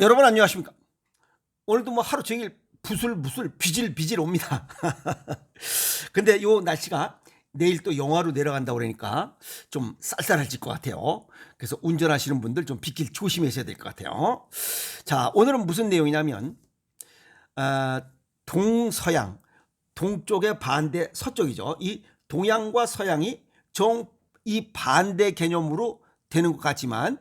여러분 안녕하십니까? 오늘도 뭐 하루 종일 부슬부슬 비질비질 옵니다. 근데 요 날씨가 내일 또 영하로 내려간다고 그러니까 좀 쌀쌀해질 것 같아요. 그래서 운전하시는 분들 좀 빗길 조심하셔야 될 것 같아요. 자, 오늘은 무슨 내용이냐면, 아, 동서양, 동쪽의 반대 서쪽이죠. 이 동양과 서양이 정 이 반대 개념으로 되는 것 같지만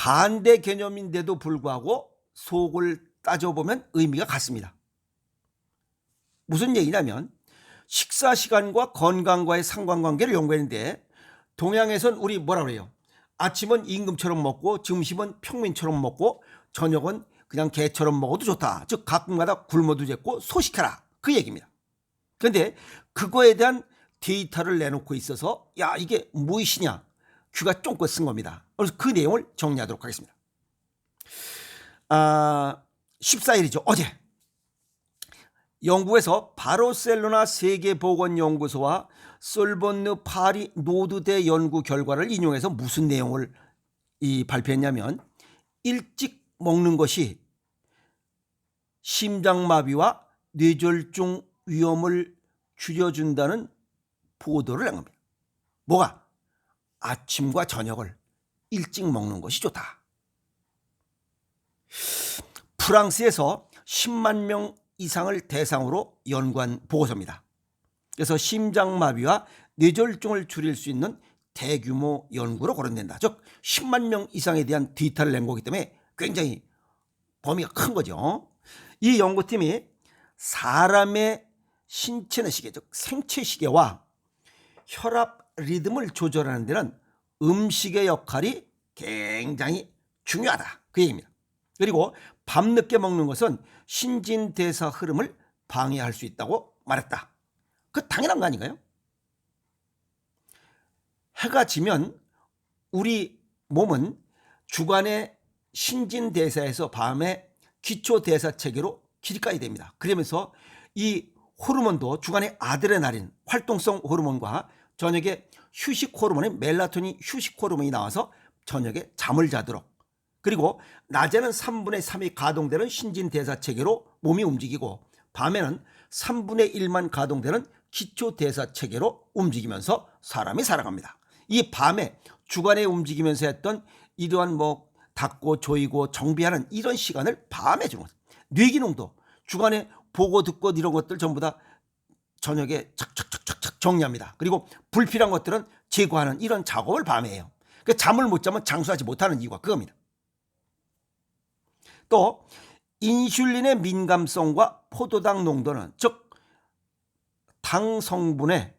반대 개념인데도 불구하고 속을 따져보면 의미가 같습니다. 무슨 얘기냐면 식사 시간과 건강과의 상관관계를 연구했는데 동양에선 우리 뭐라 그래요? 아침은 임금처럼 먹고 점심은 평민처럼 먹고 저녁은 그냥 개처럼 먹어도 좋다. 즉 가끔가다 굶어도 됐고 소식해라. 그 얘기입니다. 그런데 그거에 대한 데이터를 내놓고 있어서 야 이게 무엇이냐 귀가 쫑긋 쓴 겁니다. 그래서 그 내용을 정리하도록 하겠습니다. 아, 14일이죠. 어제 영국에서 바르셀로나 세계보건연구소와 솔본느 파리 노드대 연구 결과를 인용해서 무슨 내용을 이 발표했냐면 일찍 먹는 것이 심장마비와 뇌졸중 위험을 줄여준다는 보도를 한 겁니다. 뭐가? 아침과 저녁을 일찍 먹는 것이 좋다. 프랑스에서 10만 명 이상을 대상으로 연구한 보고서입니다. 그래서 심장마비와 뇌졸중을 줄일 수 있는 대규모 연구로 거론된다. 즉 10만 명 이상에 대한 데이터를 낸 거기 때문에 굉장히 범위가 큰 거죠. 이 연구팀이 사람의 신체의 시계, 즉 생체 시계와 혈압 리듬을 조절하는 데는 음식의 역할이 굉장히 중요하다. 그 얘기입니다. 그리고 밤늦게 먹는 것은 신진대사 흐름을 방해할 수 있다고 말했다. 그 당연한 거 아닌가요? 해가 지면 우리 몸은 주간의 신진대사에서 밤에 기초대사 체계로 길가야 됩니다. 그러면서 이 호르몬도 주간에 아드레날린 활동성 호르몬과 저녁에 휴식 호르몬인 멜라토닌 휴식 호르몬이 나와서 저녁에 잠을 자도록 그리고 낮에는 3분의 3이 가동되는 신진대사 체계로 몸이 움직이고 밤에는 3분의 1만 가동되는 기초대사 체계로 움직이면서 사람이 살아갑니다. 이 밤에 주간에 움직이면서 했던 이러한 뭐 닦고 조이고 정비하는 이런 시간을 밤에 주는 거죠. 뇌기능도 주간에 보고 듣고 이런 것들 전부 다 저녁에 착착착착착 정리합니다. 그리고 불필요한 것들은 제거하는 이런 작업을 밤에 해요. 그 잠을 못 자면 장수하지 못하는 이유가 그겁니다. 또 인슐린의 민감성과 포도당 농도는 즉 당 성분의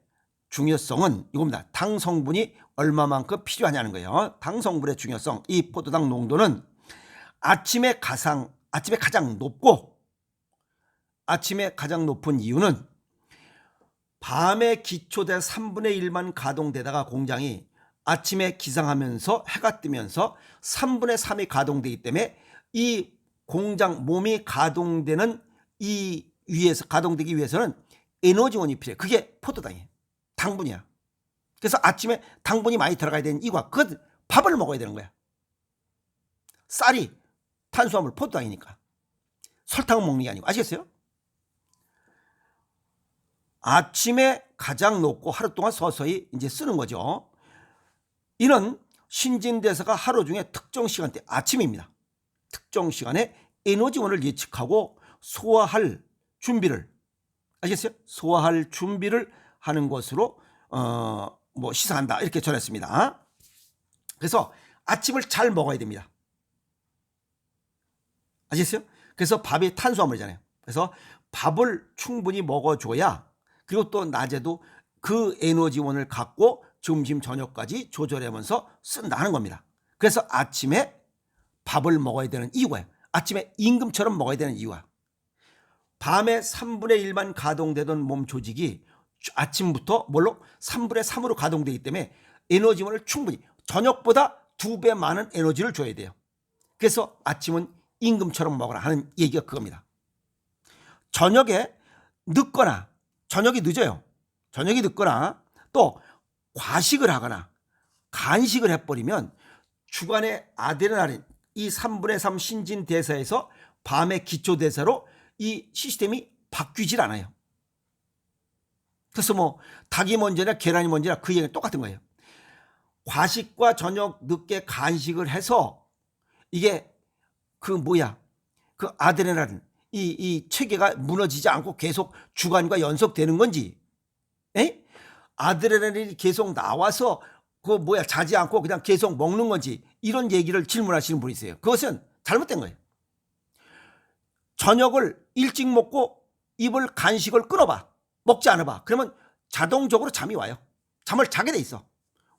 중요성은 이겁니다. 당 성분이 얼마만큼 필요하냐는 거예요. 당 성분의 중요성, 이 포도당 농도는 아침에 가장 아침에 가장 높고 아침에 가장 높은 이유는 밤에 기초대 3분의 1만 가동되다가 공장이 아침에 기상하면서 해가 뜨면서 3분의 3이 가동되기 때문에 이 공장 몸이 가동되는 이 위에서 가동되기 위해서는 에너지원이 필요해. 그게 포도당이에요. 당분이야. 그래서 아침에 당분이 많이 들어가야 되는 이유가 그 밥을 먹어야 되는 거야. 쌀이 탄수화물 포도당이니까. 설탕은 먹는 게 아니고 아시겠어요? 아침에 가장 높고 하루 동안 서서히 이제 쓰는 거죠. 이는 신진대사가 하루 중에 특정 시간대 아침입니다. 특정 시간에 에너지원을 예측하고 소화할 준비를 아시겠어요? 소화할 준비를 하는 것으로 어 뭐 시사한다 이렇게 전했습니다. 그래서 아침을 잘 먹어야 됩니다. 아시겠어요? 그래서 밥이 탄수화물이잖아요. 그래서 밥을 충분히 먹어줘야 그리고 또 낮에도 그 에너지원을 갖고 점심 저녁까지 조절하면서 쓴다는 겁니다. 그래서 아침에 밥을 먹어야 되는 이유가 아침에 임금처럼 먹어야 되는 이유가 밤에 3분의 1만 가동되던 몸 조직이 아침부터 뭘로 3분의 3으로 가동되기 때문에 에너지원을 충분히 저녁보다 두 배 많은 에너지를 줘야 돼요. 그래서 아침은 임금처럼 먹어라 하는 얘기가 그겁니다. 저녁에 늦거나 저녁이 늦어요. 저녁이 늦거나 또 과식을 하거나 간식을 해버리면 주간에 아드레날린 이 3분의 3 신진 대사에서 밤의 기초 대사로 이 시스템이 바뀌질 않아요. 그래서 뭐 닭이 먼저냐 계란이 먼저냐 그 얘기는 똑같은 거예요. 과식과 저녁 늦게 간식을 해서 이게 그 뭐야 그 아드레날린 이, 이 체계가 무너지지 않고 계속 주간과 연속되는 건지 에? 아드레날린이 계속 나와서 그 뭐야 자지 않고 그냥 계속 먹는 건지 이런 얘기를 질문하시는 분이 있어요. 그것은 잘못된 거예요. 저녁을 일찍 먹고 입을 간식을 끊어봐. 먹지 않아봐. 그러면 자동적으로 잠이 와요. 잠을 자게 돼 있어.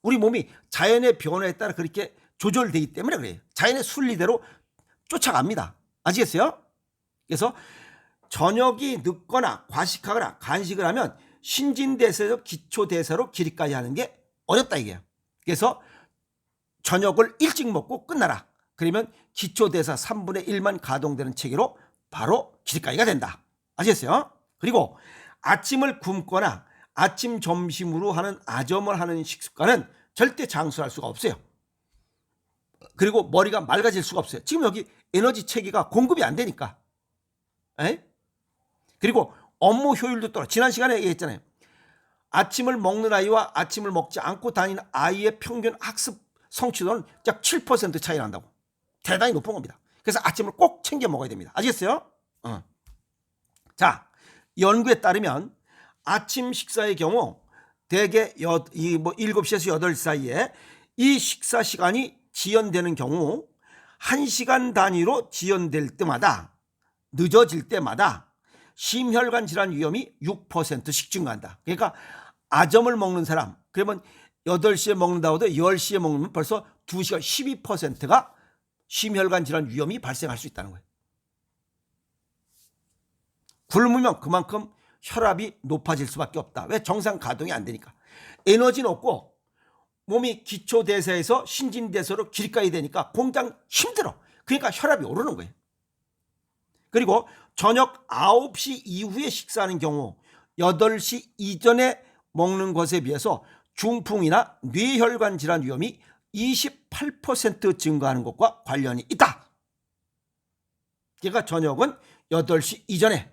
우리 몸이 자연의 변화에 따라 그렇게 조절되기 때문에 그래요. 자연의 순리대로 쫓아갑니다. 아시겠어요? 그래서 저녁이 늦거나 과식하거나 간식을 하면 신진대사에서 기초대사로 길이까지 하는 게 어렵다 이게요. 그래서 저녁을 일찍 먹고 끝나라. 그러면 기초대사 3분의 1만 가동되는 체계로 바로 길이까지가 된다. 아시겠어요? 그리고 아침을 굶거나 아침 점심으로 하는 아점을 하는 식습관은 절대 장수할 수가 없어요. 그리고 머리가 맑아질 수가 없어요. 지금 여기 에너지 체계가 공급이 안 되니까. 에? 그리고 업무 효율도 떨어. 지난 시간에 얘기했잖아요. 아침을 먹는 아이와 아침을 먹지 않고 다니는 아이의 평균 학습 성취도는 약 7% 차이 난다고. 대단히 높은 겁니다. 그래서 아침을 꼭 챙겨 먹어야 됩니다. 아시겠어요? 어. 자, 연구에 따르면 아침 식사의 경우 대개 여, 이 뭐 7시에서 8시 사이에 이 식사 시간이 지연되는 경우 1시간 단위로 지연될 때마다 늦어질 때마다 심혈관 질환 위험이 6%씩 증가한다. 그러니까 아점을 먹는 사람 그러면 8시에 먹는다고 해도 10시에 먹으면 벌써 2시간 12%가 심혈관 질환 위험이 발생할 수 있다는 거예요. 굶으면 그만큼 혈압이 높아질 수밖에 없다. 왜 정상 가동이 안 되니까. 에너지는 없고 몸이 기초 대사에서 신진 대사로 길가야 되니까 공장 힘들어. 그러니까 혈압이 오르는 거예요. 그리고 저녁 9시 이후에 식사하는 경우 8시 이전에 먹는 것에 비해서 중풍이나 뇌혈관 질환 위험이 28% 증가하는 것과 관련이 있다. 그러니까 저녁은 8시 이전에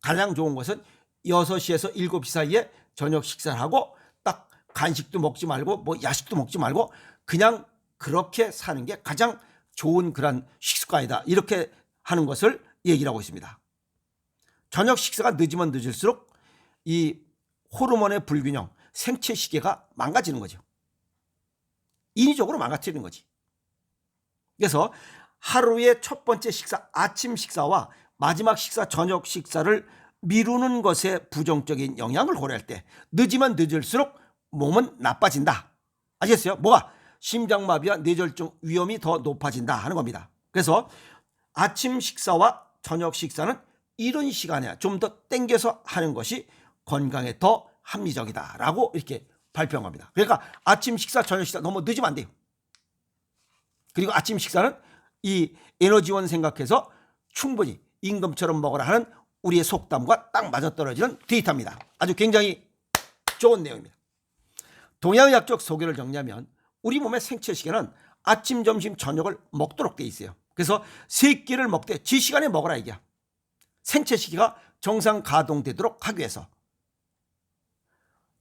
가장 좋은 것은 6시에서 7시 사이에 저녁 식사를 하고 딱 간식도 먹지 말고 뭐 야식도 먹지 말고 그냥 그렇게 사는 게 가장 좋은 그런 식습관이다. 이렇게 하는 것을 얘기를 하고 있습니다. 저녁 식사가 늦으면 늦을수록 이 호르몬의 불균형, 생체 시계가 망가지는 거죠. 인위적으로 망가뜨리는 거지. 그래서 하루의 첫 번째 식사, 아침 식사와 마지막 식사, 저녁 식사를 미루는 것에 부정적인 영향을 고려할 때 늦으면 늦을수록 몸은 나빠진다. 아시겠어요? 뭐가? 심장마비와 뇌졸중 위험이 더 높아진다 하는 겁니다. 그래서 아침 식사와 저녁 식사는 이런 시간에 좀 더 땡겨서 하는 것이 건강에 더 합리적이다라고 이렇게 발표한 겁니다. 그러니까 아침 식사, 저녁 식사 너무 늦으면 안 돼요. 그리고 아침 식사는 이 에너지원 생각해서 충분히 임금처럼 먹으라 하는 우리의 속담과 딱 맞아떨어지는 데이터입니다. 아주 굉장히 좋은 내용입니다. 동양의학적 소개를 정리하면 우리 몸의 생체 시계는 아침, 점심, 저녁을 먹도록 돼 있어요. 그래서 세 끼를 먹되 지 시간에 먹어라 이게 생체 시계가 정상 가동되도록 하기 위해서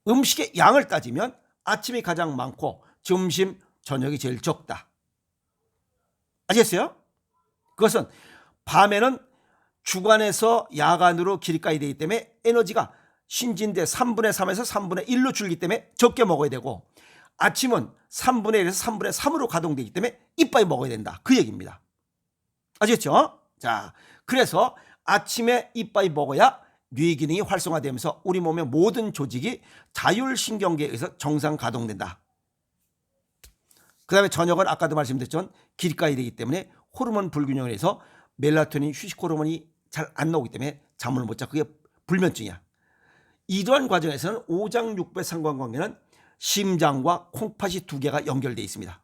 음식의 양을 따지면 아침이 가장 많고 점심, 저녁이 제일 적다. 아시겠어요? 그것은 밤에는 주간에서 야간으로 길이까지 되기 때문에 에너지가 신진대 3분의 3에서 3분의 1로 줄기 때문에 적게 먹어야 되고 아침은 3분의 1에서 3분의 3으로 가동되기 때문에 이빨이 먹어야 된다. 그 얘기입니다. 아시겠죠? 자, 그래서 아침에 이빨이 먹어야 뇌 기능이 활성화되면서 우리 몸의 모든 조직이 자율신경계에 의해서 정상 가동된다. 그 다음에 저녁은 아까도 말씀드렸지만 길가에 되기 때문에 호르몬 불균형을 해서 멜라토닌 휴식 호르몬이 잘 안 나오기 때문에 잠을 못 자. 그게 불면증이야. 이러한 과정에서는 오장육부의 상관관계는 심장과 콩팥이 두 개가 연결되어 있습니다.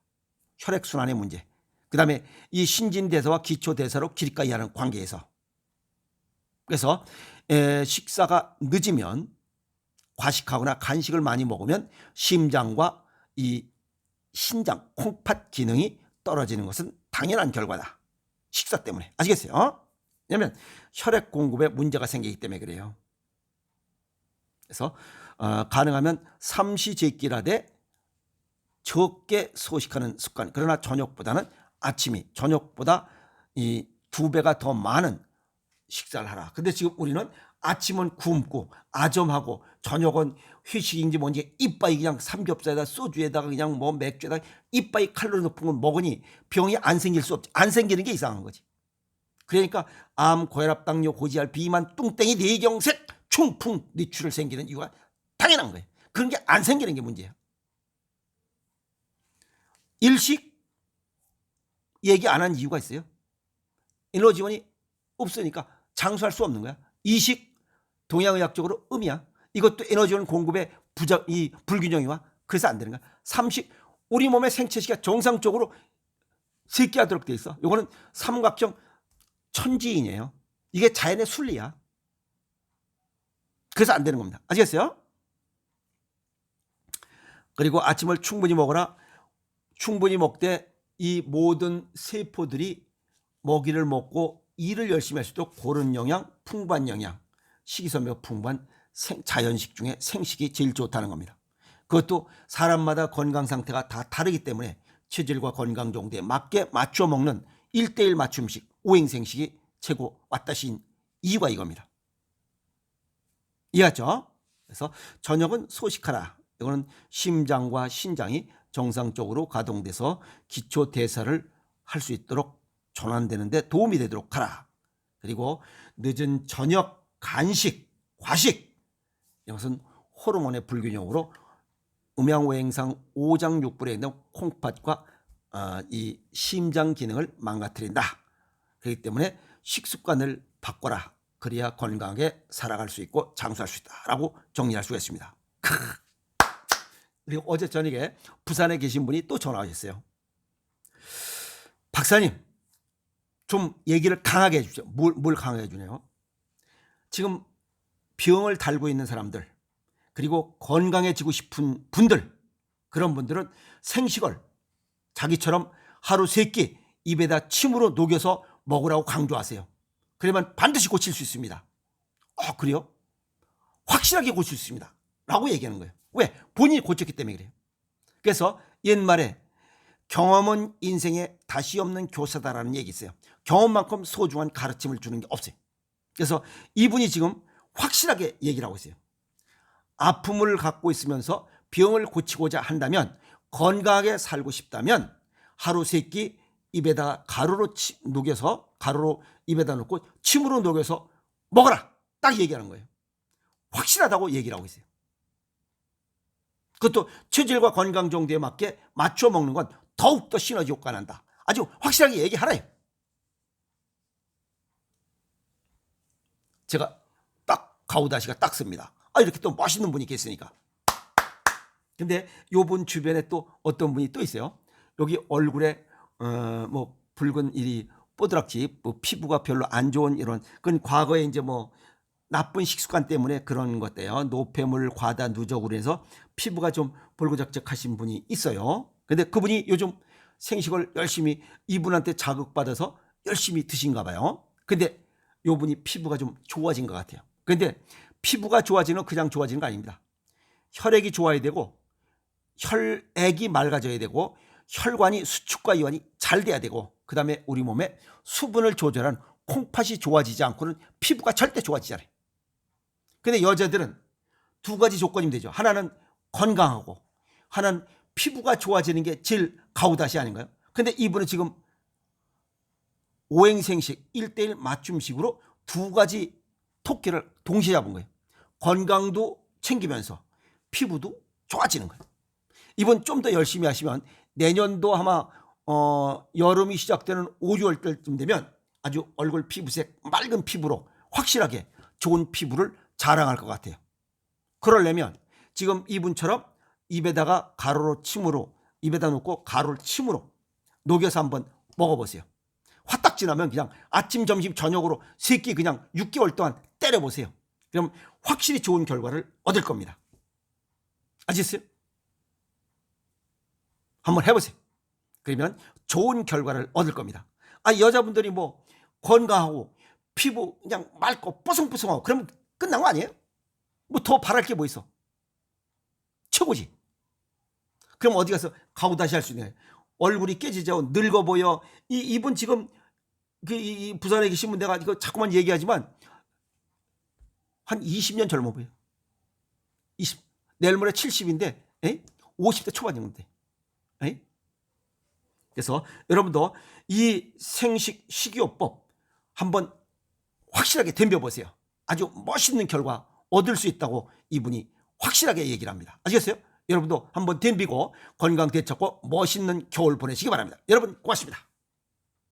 혈액순환의 문제. 그 다음에 이 신진대사와 기초대사로 길가이 하는 관계에서. 그래서 에, 식사가 늦으면 과식하거나 간식을 많이 먹으면 심장과 이 신장, 콩팥 기능이 떨어지는 것은 당연한 결과다. 식사 때문에. 아시겠어요? 왜냐면 혈액 공급에 문제가 생기기 때문에 그래요. 그래서 어, 가능하면 삼시세끼라되 적게 소식하는 습관. 그러나 저녁보다는 아침이 저녁보다 이 두 배가 더 많은 식사를 하라. 근데 지금 우리는 아침은 굶고 아점하고 저녁은 회식인지 뭔지 이빠이 그냥 삼겹살에다 소주에다가 그냥 뭐 맥주에다가 이빠이 칼로리 높은 걸 먹으니 병이 안 생길 수 없지. 안 생기는 게 이상한 거지. 그러니까 암, 고혈압, 당뇨, 고지혈, 비만, 뚱땡이, 뇌경색, 충풍, 뇌출혈 생기는 이유가 당연한 거예요. 그런 게 안 생기는 게 문제야. 일식 얘기 안 한 이유가 있어요. 에너지 지원이 없으니까 장수할 수 없는 거야. 이식 동양의학적으로 음이야. 이것도 에너지원 공급의 부작 이 불균형이 와 그래서 안 되는 거야. 삼식 우리 몸의 생체 시가 정상적으로 새끼하도록 돼 있어. 요거는 삼각형 천지인이에요. 이게 자연의 순리야. 그래서 안 되는 겁니다. 아시겠어요? 그리고 아침을 충분히 먹어라. 충분히 먹되 이 모든 세포들이 먹이를 먹고 일을 열심히 할 수 있도록 고른 영양, 풍부한 영양, 식이섬유가 풍부한 생- 자연식 중에 생식이 제일 좋다는 겁니다. 그것도 사람마다 건강 상태가 다 다르기 때문에 체질과 건강 정도에 맞게 맞춰 먹는 1대1 맞춤식, 오행생식이 최고 왔다신 이유가 이겁니다. 이해했죠? 그래서 저녁은 소식하라. 이거는 심장과 신장이 정상적으로 가동돼서 기초 대사를 할 수 있도록 전환되는데 도움이 되도록 하라. 그리고 늦은 저녁 간식, 과식 이것은 호르몬의 불균형으로 음양오행상 오장육부에 있는 콩팥과 어, 이 심장 기능을 망가뜨린다. 그렇기 때문에 식습관을 바꿔라. 그래야 건강하게 살아갈 수 있고 장수할 수 있다라고 정리할 수가 있습니다. 크. 그리고 어제 저녁에 부산에 계신 분이 또 전화하셨어요. 박사님, 좀 얘기를 강하게 해주죠. 뭘, 뭘 강하게 해주네요. 지금 병을 달고 있는 사람들, 그리고 건강해지고 싶은 분들, 그런 분들은 생식을 자기처럼 하루 세 끼 입에다 침으로 녹여서 먹으라고 강조하세요. 그러면 반드시 고칠 수 있습니다. 아, 그래요? 확실하게 고칠 수 있습니다. 라고 얘기하는 거예요. 왜? 본인이 고쳤기 때문에 그래요. 그래서 옛말에 경험은 인생에 다시 없는 교사다라는 얘기 있어요. 경험만큼 소중한 가르침을 주는 게 없어요. 그래서 이분이 지금 확실하게 얘기를 하고 있어요. 아픔을 갖고 있으면서 병을 고치고자 한다면 건강하게 살고 싶다면 하루 세 끼 입에다 가루로 치- 녹여서 가루로 입에다 넣고 침으로 녹여서 먹어라. 딱 얘기하는 거예요. 확실하다고 얘기를 하고 있어요. 그것도 체질과 건강 정도에 맞게 맞춰 먹는 건 더욱더 시너지 효과가 난다. 아주 확실하게 얘기하라요. 제가 딱 가오다시가 딱 씁니다. 아 이렇게 또 멋있는 분이 계시니까. 근데 요분 주변에 또 어떤 분이 또 있어요. 여기 얼굴에 어 뭐 붉은 이 뽀드락지 뭐 피부가 별로 안 좋은 이런 그건 과거에 이제 뭐 나쁜 식습관 때문에 그런 것대요. 노폐물 과다 누적으로 해서 피부가 좀 볼고작작하신 분이 있어요. 근데 그분이 요즘 생식을 열심히 이분한테 자극받아서 열심히 드신가 봐요. 근데 요 분이 피부가 좀 좋아진 것 같아요. 근데 피부가 좋아지는 건 그냥 좋아지는 거 아닙니다. 혈액이 좋아야 되고 혈액이 맑아져야 되고 혈관이 수축과 이완이 잘 돼야 되고 그다음에 우리 몸에 수분을 조절한 콩팥이 좋아지지 않고는 피부가 절대 좋아지지 않아요. 근데 여자들은 두 가지 조건이면 되죠. 하나는 건강하고 하나는 피부가 좋아지는 게 제일 가우다시 아닌가요? 근데 이분은 지금 오행생식 1대1 맞춤식으로 두 가지 토끼를 동시에 잡은 거예요. 건강도 챙기면서 피부도 좋아지는 거예요. 이번 좀 더 열심히 하시면 내년도 아마 어, 여름이 시작되는 5, 6월 때쯤 되면 아주 얼굴 피부색 맑은 피부로 확실하게 좋은 피부를 자랑할 것 같아요. 그러려면 지금 이분처럼 입에다가 가루로 침으로 입에다 놓고 가루를 침으로 녹여서 한번 먹어보세요. 화딱 지 나면 그냥 아침, 점심, 저녁으로 세 끼 그냥 6개월 동안 때려보세요. 그럼 확실히 좋은 결과를 얻을 겁니다. 아시겠어요? 한번 해보세요. 그러면 좋은 결과를 얻을 겁니다. 아 여자분들이 뭐 건강하고 피부 그냥 맑고 뽀송뽀송하고 그러면 끝난 거 아니에요? 뭐 더 바랄 게 뭐 있어? 최고지. 그럼 어디 가서 가오다시 할수 거예요. 얼굴이 깨지죠. 늙어 보여. 이 이분 지금 그 이, 이 부산에 계신 분 내가 이거 자꾸만 얘기하지만 한 20년 젊어 보여. 20 내일 모레 70인데 에? 50대 초반이었는데. 에? 그래서 여러분도 이 생식 식이요법 한번 확실하게 덤벼 보세요. 아주 멋있는 결과 얻을 수 있다고 이분이 확실하게 얘기를 합니다. 아시겠어요? 여러분도 한번 덤비고 건강 되찾고 멋있는 겨울 보내시기 바랍니다. 여러분 고맙습니다.